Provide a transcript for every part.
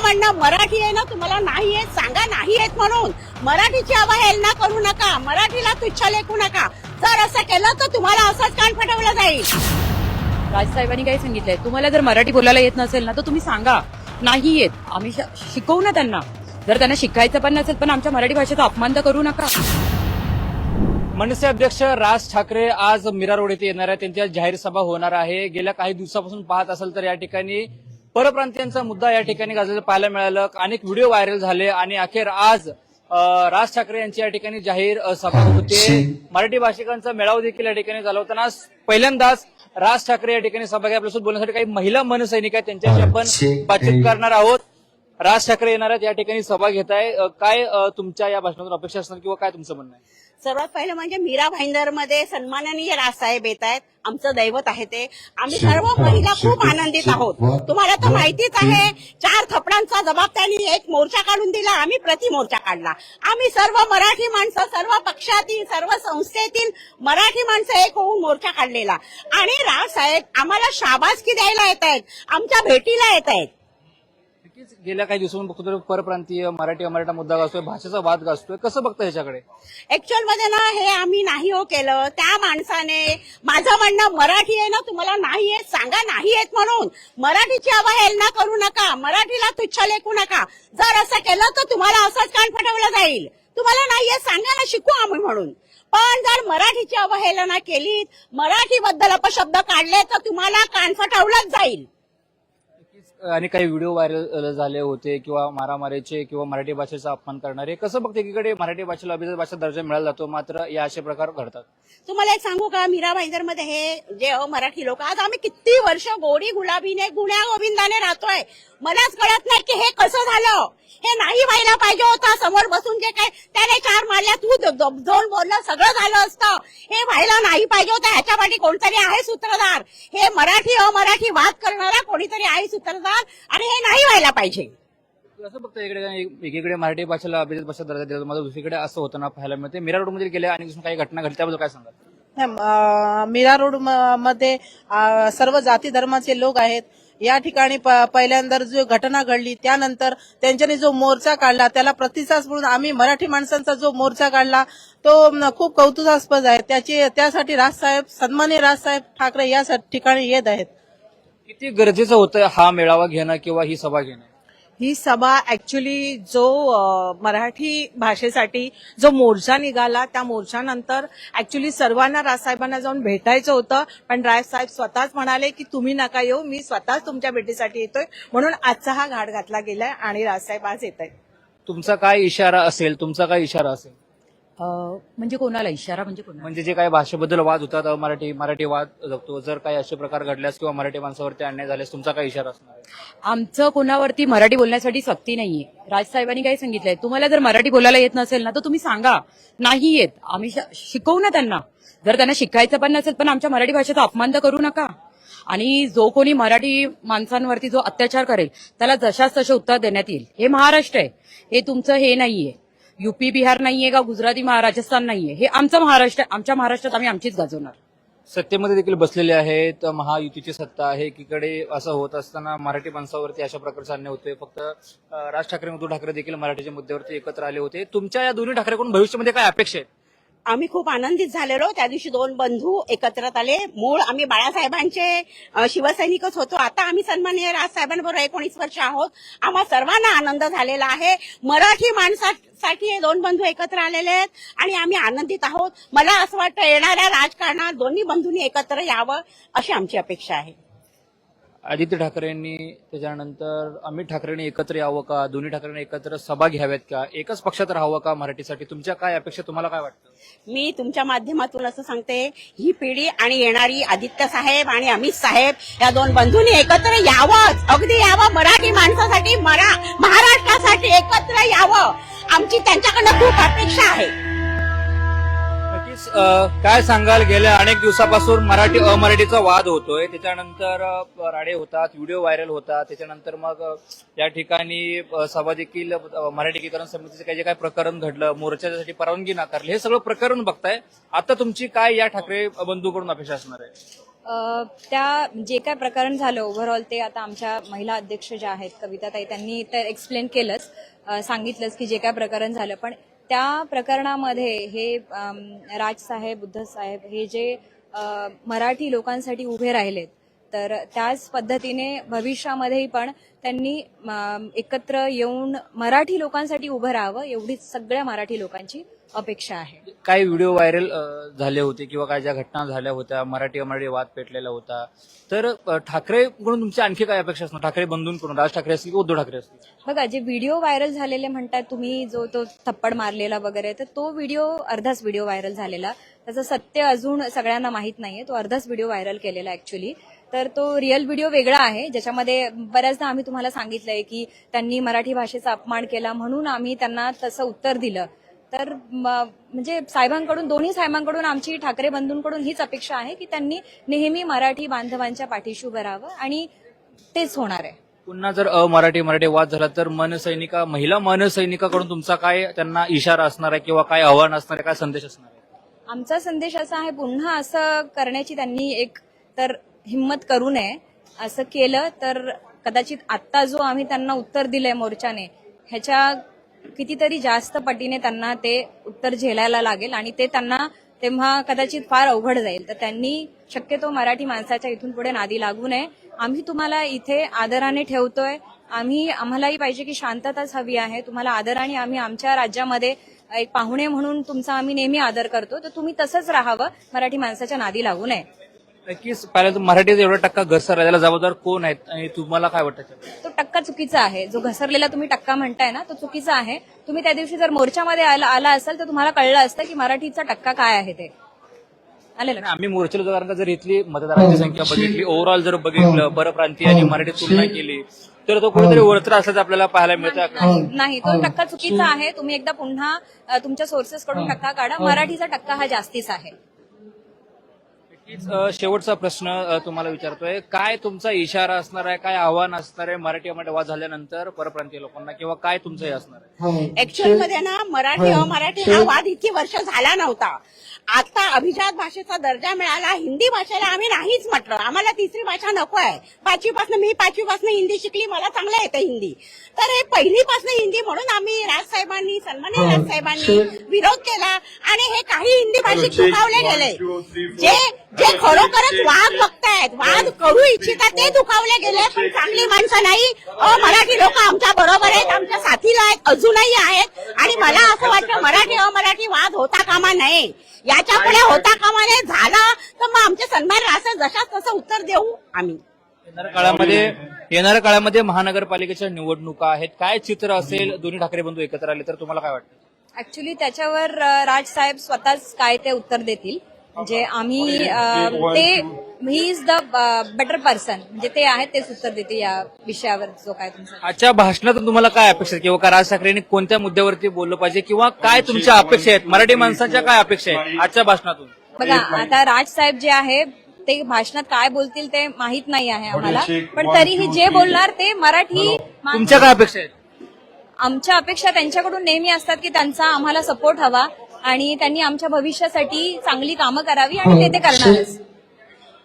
म्हणणं मराठी आहे ना तुम्हाला नाही येत सांगा नाही येत म्हणून. मराठीची अवहेलना करू नका मराठीला तुच्छ लेखू नका. जर असं केलं तर तुम्हाला असंच कान फटवलं जाईल. राजसाहेबांनी काय सांगितलंय. तुम्हाला जर मराठी बोलायला येत नसेल ना तर तुम्ही सांगा. नाही येत. आम्ही शिकवू ना त्यांना. जर त्यांना शिकायचं पण नसेल पण आमच्या मराठी भाषेचा अपमान तर करू नका. मनसे अध्यक्ष राज ठाकरे आज मीरा रोड येथे येणार आहे त्यांची आज जाहीर सभा होणार आहे. गेल्या काही दिवसापासून पाहत असेल तर या ठिकाणी परप्रांतीयांचा मुद्दा या ठिकाणी गाजलेला पाहायला मिळालं. अनेक व्हिडिओ व्हायरल झाले आणि अखेर आज राज ठाकरे यांची या ठिकाणी जाहीर सभा होते मराठी भाषिकांचा मेळावा देखील या ठिकाणी झाला होता. आज पहिल्यांदाच राज ठाकरे या ठिकाणी सभा घ्या आपल्यासोबत बोलण्यासाठी काही महिला मनसैनिक आहेत त्यांच्याशी आपण बातचीत करणार आहोत. राज ठाकरे येणार आहेत या ठिकाणी सभा घेत आहे काय तुमच्या या भाषणातून अपेक्षा असणार किंवा काय तुमचं म्हणणं आहे? सर्वात पहिलं म्हणजे मीरा भाईंदरमध्ये सन्माननीय राजसाहेब येत आहेत. आमचं दैवत आहे ते. आम्ही सर्व महिला खूप आनंदित आहोत. तुम्हाला तर माहितीच आहे चार थपडांचा जबाब त्यांनी एक मोर्चा काढून दिला आम्ही प्रति मोर्चा काढला. आम्ही सर्व मराठी माणसं सर्व पक्षातील सर्व संस्थेतील मराठी माणसं एक होऊन मोर्चा काढलेला. आणि रावसाहेब आम्हाला शाबासकी द्यायला येत आहेत आमच्या भेटीला येत आहेत. नक्कीच गेल्या काही दिवसांपासून बघतो तर परप्रांतीय मराठी अमराठा मुद्दा गाजतोय भाषेचा वाद गाजतोय. कसं बघतं ह्याच्याकडे? ऍक्च्युअलमध्ये ना हे आम्ही नाही हो केलं. त्या माणसाने माझं म्हणणं मराठी आहे ना तुम्हाला नाही येत सांगा नाही येत म्हणून. मराठीची अवहेलना करू नका मराठीला तुच्छ लेखू नका. जर असं केलं तर तुम्हाला असंच कान फटवलं जाईल. तुम्हाला नाही येत सांगा ना शिकू आम्ही म्हणून. पण जर मराठीची अवहेलना केली मराठीबद्दल अपशब्द काढले तर तुम्हाला कान फटवलंच जाईल. आणि काही व्हिडिओ व्हायरल झाले होते किंवा मारामारीचे किंवा मराठी भाषेचा अपमान करणारे कसं बघते एकीकडे मराठी भाषेला अभिजात भाषा दर्जा मिळाला जातो मात्र या असे प्रकार घडतात. तुम्हाला एक सांगू का? मीरा भाईंदरमध्ये हे जे मराठी लोक आज आम्ही किती वर्ष गोडी गुलाबीने गुण्या गोविंदाने राहतोय. मलाच कळत नाही की हे कसं झालं. हे नाही व्हायला पाहिजे होतं. समोर बसून जे काय त्याने चार मारल्या तू दोन बोललं सगळं झालं असतं. हे व्हायला नाही पाहिजे होतं. ह्याच्या पाठी कोणतरी आहे सूत्रधार. हे मराठी अमराठी वाद करणारा कोणीतरी आहे सूत्रधार. आणि हे नाही व्हायला पाहिजे. कसं बघतं इकडे एकीकडे मराठी भाषेला अभिजात भाषा दर्जा दिला मात्र दुसरीकडे असं होताना पाहायला मिळते. मीरा रोडमध्ये गेल्या आणि काही घटना घडल्या त्याबद्दल काय सांगाल? अं, मीरा रोड म- मध्ये सर्व जाती धर्माचे लोक आहेत. या ठिकाणी प- पहिल्यांदा जो घटना घडली त्यानंतर त्यांच्यानी जो मोर्चा काढला त्याला प्रतिसाद म्हणून आम्ही मराठी माणसांचा जो मोर्चा काढला तो खूप कौतुकास्पद आहे. त्याची त्यासाठी राजसाहेब सन्मान्य राजसाहेब ठाकरे या स- ठिकाणी येत आहेत. किती गरजेचं होतं हा मेळावा घेणं किंवा ही सभा घेणं? ही सभा ऍक्च्युली जो मराठी भाषेसाठी जो मोर्चा निघाला त्या मोर्चानंतर ऍक्च्युली सर्वांना राजसाहेबांना जाऊन भेटायचं होतं. पण राजसाहेब स्वतःच म्हणाले की तुम्ही नका येऊ मी स्वतःच तुमच्या भेटीसाठी येतोय. म्हणून आजचा हा घाट घातला गेलाय आणि राजसाहेब आज येत आहेत तुमचा काय इशारा असेल? तुमचा काय इशारा असेल? म्हणजे कोणाला इशारा म्हणजे कोणाला? म्हणजे जे काही भाषेबद्दल वाद होतात मराठी मराठी वाद जगतो. जर काही असे प्रकार घडल्यास किंवा मराठी माणसावरती अन्याय झाल्यास तुमचा काय इशारा असणार आहे? आमचं कोणावरती मराठी बोलण्यासाठी सक्ती नाहीये. राजसाहेबांनी काय सांगितलंय. तुम्हाला जर मराठी बोलायला येत नसेल ना तर तुम्ही सांगा. नाही येत. आम्ही श- शिकवू ना त्यांना. जर त्यांना शिकायचं पण नसेल पण आमच्या मराठी भाषेचा अपमान तर करू नका. आणि जो कोणी मराठी माणसांवरती जो अत्याचार करेल त्याला जशाच तसे उत्तर देण्यात येईल. हे महाराष्ट्र आहे. हे तुमचं हे नाहीये. युपी बिहार नाहीये का? गुजराती महा- राजस्थान नाहीये? हे आमचं महाराष्ट्र आमच्या महाराष्ट्रात आम्ही आमचीच गाजवणार. सत्तेमध्ये देखील बसलेले आहेत. महायुतीची सत्ता आहे. एकीकडे असं होत असताना मराठी माणसावरती अशा प्रकारचा अन्याय होतोय. फक्त राज ठाकरे उद्धव ठाकरे देखील मराठीच्या मुद्द्यावरती एकत्र आले होते. तुमच्या या दोन्ही ठाकरेकडून भविष्यामध्ये काय अपेक्षा आहेत? आम्ही खूप आनंदित झालेलो. त्या दिवशी दोन बंधू एकत्र आले. मूळ आम्ही बाळासाहेबांचे शिवसैनिकच होतो. आता आम्ही सन्माननीय राजसाहेबांबरोबर एकोणीस वर्ष आहोत. आम्हा सर्वांना आनंद झालेला आहे. मराठी माणसासाठी हे दोन बंधू एकत्र आलेले आहेत आणि आम्ही आनंदित आहोत. मला असं वाटतं येणाऱ्या राजकारणात दोन्ही बंधूंनी एकत्र यावं अशी आमची अपेक्षा आहे. आदित्य ठाकरेंनी त्याच्यानंतर अमित ठाकरेंनी एकत्र यावं का? दोन्ही ठाकरेंनी एकत्र सभा घ्याव्यात का? एकच पक्षात राहावं का मराठीसाठी? तुमच्या काय अपेक्षा? तुम्हाला काय वाटतं? मी तुमच्या माध्यमातून असं सांगते ही पिढी आणि येणारी आदित्य साहेब आणि अमित साहेब या दोन बंधूंनी एकत्र यावंच. अगदी यावं. मराठी माणसासाठी मरा महाराष्ट्रासाठी एकत्र यावं. आमची त्यांच्याकडनं खूप अपेक्षा आहे. काय सांगाल? गेल्या अनेक दिवसापासून मराठी अमराठीचा वाद होतोय. त्याच्यानंतर राडे होतात व्हिडिओ व्हायरल होतात. त्याच्यानंतर मग या ठिकाणी सभा देखील मराठीकरण मराठी एकीकरण समितीचे काही जे काही प्रकरण घडलं मोर्चासाठी परवानगी नाकारली हे सगळं प्रकरण बघताय. आता तुमची काय या ठाकरे बंधूकडून अपेक्षा असणार आहे? त्या जे काय प्रकरण झालं ओव्हरऑल ते आता आमच्या महिला अध्यक्ष ज्या आहेत कविताताई त्यांनी तर एक्सप्लेन केलंच सांगितलंच की जे काय प्रकरण झालं. पण त्या प्रकरणामध्ये हे राजसाहेब बुद्धसाहेब हे जे मराठी लोकांसाठी उभे राहिलेत तर त्याच पद्धतीने भविष्यामध्येही पण त्यांनी एकत्र येऊन मराठी लोकांसाठी उभं राहावं एवढीच सगळ्या मराठी लोकांची अपेक्षा आहे. काही व्हिडिओ व्हायरल झाले होते किंवा काही ज्या घटना झाल्या होत्या मराठी अमराठी वाद पेटलेला होता. तर अ, ठाकरेकडून तुमची आणखी काय अपेक्षा असणार? ठाकरे बंधूंकडून राज ठाकरे असतील किंवा उद्धव ठाकरे असतील? बघा जे व्हिडिओ व्हायरल झालेले म्हणतात तुम्ही जो तो थप्पड मारलेला वगैरे तर तो व्हिडिओ अर्धाच व्हिडिओ व्हायरल झालेला. त्याचं सत्य अजून सगळ्यांना माहीत नाहीये. तो अर्धाच व्हिडिओ व्हायरल केलेला ऍक्च्युली तर तो रिअल व्हिडिओ वेगळा आहे. ज्याच्यामध्ये बऱ्याचदा आम्ही तुम्हाला सांगितलंय की त्यांनी मराठी भाषेचा अपमान केला म्हणून आम्ही त्यांना तसं उत्तर दिलं. तर म्हणजे साहेबांकडून दोन्ही साहेबांकडून आमची ठाकरे बंधूंकडून हीच अपेक्षा आहे की त्यांनी नेहमी मराठी बांधवांच्या पाठीशी उभं राहावं आणि तेच होणार आहे. पुन्हा जर अमराठी मराठी वाद झाला तर मनसैनिका महिला मनसैनिकाकडून तुमचा काय त्यांना इशारा असणार आहे किंवा काय आव्हान असणार आहे काय संदेश असणार आहे? आमचा संदेश असा आहे पुन्हा असं करण्याची त्यांनी एक तर हिंमत करू नये असं केलं तर कदाचित आत्ता जो आम्ही त्यांना उत्तर दिलंय मोर्चाने ह्याच्या कितीतरी जास्त पटीने त्यांना ते उत्तर झेलायला लागेल आणि ते त्यांना तेव्हा कदाचित फार अवघड जाईल. तर त्यांनी शक्यतो मराठी माणसाच्या इथून पुढे नादी लागू नये. आम्ही तुम्हाला इथे आदराने ठेवतोय. आम्ही आम्हालाही पाहिजे की शांतताच हवी आहे. तुम्हाला आदराने आम्ही आमच्या राज्यामध्ये एक पाहुणे म्हणून तुमचा आम्ही नेहमी आदर करतो. तर तुम्ही तसंच राहावं. मराठी माणसाच्या नादी लागू नये. नक्कीच पहिल्यांदा मराठीचा एवढा टक्का घसरला त्याला जबाबदार कोण आहेत आणि तुम्हाला काय वाटतं? तो टक्का चुकीचा आहे. जो घसरलेला तुम्ही टक्का म्हणताय ना तो चुकीचा आहे. तुम्ही त्या दिवशी जर मोर्चामध्ये आला आला असाल तर तुम्हाला कळलं असतं की मराठीचा टक्का काय आहे ते. आले आणि आम्ही मोर्चाला जो कारण का जर इथली मतदारांची संख्या बघितली ओव्हरऑल जर बघितलं परप्रांतीय आणि मराठी तुलना केली तर तो कुठेतरी वरत्र असल्याचं आपल्याला पाहायला मिळतं नाही नाही, तो टक्का चुकीचा आहे. तुम्ही एकदा पुन्हा अ, तुमच्या सोर्सेस कडून टक्का काढा. मराठीचा टक्का हा जास्तीच आहे. शेवटचा प्रश्न तुम्हाला विचारतोय. काय तुमचा इशारा असणार आहे काय आव्हान असणार आहे मराठी मध्ये वाद झाल्यानंतर परप्रांतीय लोकांना? किंवा काय तुमचं हे असणार आहे? ऍक्च्युअलमध्ये ना मराठी अमराठी हा वाद इतकी वर्ष झाला नव्हता. आता अभिजात भाषेचा दर्जा मिळाला हिंदी भाषेला आम्ही नाहीच म्हटलं. आम्हाला तिसरी भाषा नको आहे. पाचवीपासून मी पाचवीपासून हिंदी शिकली मला चांगलं येतं हिंदी. तर हे पहिलीपासून हिंदी म्हणून आम्ही राजसाहेबांनी सन्मान्य राजसाहेबांनी विरोध केला आणि हे काही हिंदी भाषिक दुखावले गेले. जे जे खरोखरच वाद बघतायत वाद करू इच्छितात ते दुखावले गेले पण चांगली माणसं नाही. अ मराठी लोक आमच्या बरोबर आहेत आमच्या साथीला आहेत अजूनही आहेत. आणि मला असं वाटतं मराठी अमराठी वाद होता कामा नये. याच्यापुढे होता कामा नये. झाला तर मग आमचे सन्मान असं जशाच तसं उत्तर देऊ आम्ही. येणाऱ्या काळामध्ये येणाऱ्या काळामध्ये महानगरपालिकेच्या निवडणुका आहेत. काय चित्र असेल? दोन्ही ठाकरे बंधू एकत्र आले तर तुम्हाला काय वाटतं? ऍक्च्युली त्याच्यावर अ, राजसाहेब स्वतःच काय ते उत्तर देतील. म्हणजे आम्ही ते he is the better person म्हणजे ते आहेत तेच उत्तर देतील या विषयावर जो काय तुमचा. आजच्या भाषणातून तुम्हाला काय अपेक्षा आहे किंवा का राज ठाकरेंनी कोणत्या मुद्द्यावरती बोललं पाहिजे? किंवा काय तुमच्या अपेक्षा आहेत? मराठी माणसांच्या काय अपेक्षा आहेत आजच्या भाषणातून? बघा आता राजसाहेब जे आहे ते भाषणात काय बोलतील ते माहीत नाही आहे आम्हाला. पण तरीही जे बोलणार ते मराठी तुमच्या काय अपेक्षा आहेत? आमच्या अपेक्षा त्यांच्याकडून नेहमी असतात की त्यांचा आम्हाला सपोर्ट हवा. आणि त्यांनी आमच्या भविष्यासाठी चांगली कामं करावी आणि ते ते करणारच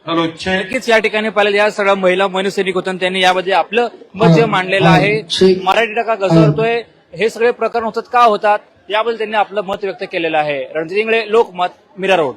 नक्कीच या ठिकाणी पाहिलं या सगळ्या महिला मनसैनिक होत्या आणि त्यांनी यामध्ये आपलं मत जे मांडलेलं आहे मराठी टक्का घसरतोय हे सगळे प्रकरण होतात का होतात याबद्दल त्यांनी आपलं मत व्यक्त केलेलं आहे. रणजित इंगळे लोकमत मीरा रोड.